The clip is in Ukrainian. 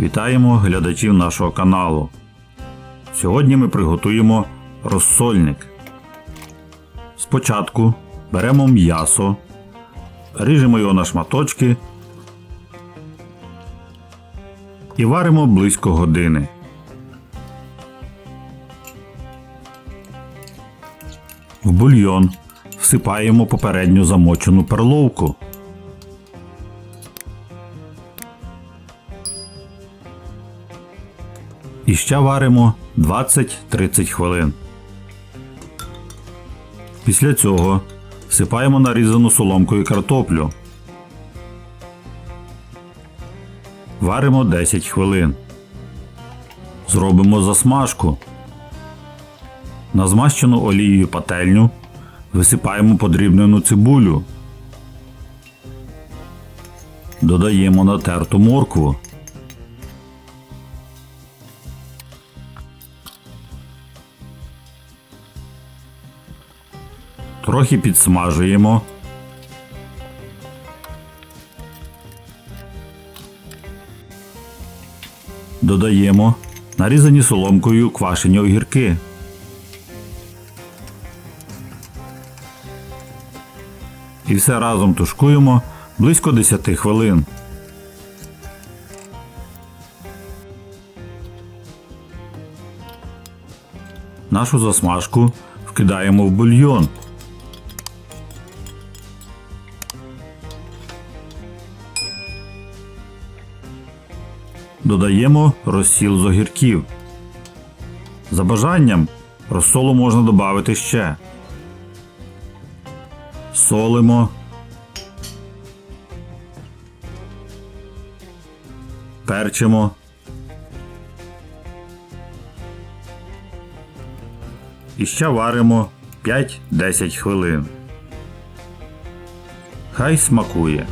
Вітаємо глядачів нашого каналу. Сьогодні ми приготуємо розсольник. Спочатку беремо м'ясо, ріжемо його на шматочки і варимо близько години. В бульйон всипаємо попередньо замочену перловку. І ще варимо 20-30 хвилин. Після цього всипаємо нарізану соломкою картоплю. Варимо 10 хвилин. Зробимо засмажку. На змащену олією пательню висипаємо подрібнену цибулю. Додаємо натерту моркву. Трохи підсмажуємо. Додаємо нарізані соломкою квашені огірки. І все разом тушкуємо близько 10 хвилин. Нашу засмажку вкидаємо в бульйон. Додаємо розсіл з огірків. За бажанням розсолу можна додати ще. Солимо. Перчимо. І ще варимо 5-10 хвилин. Хай смакує.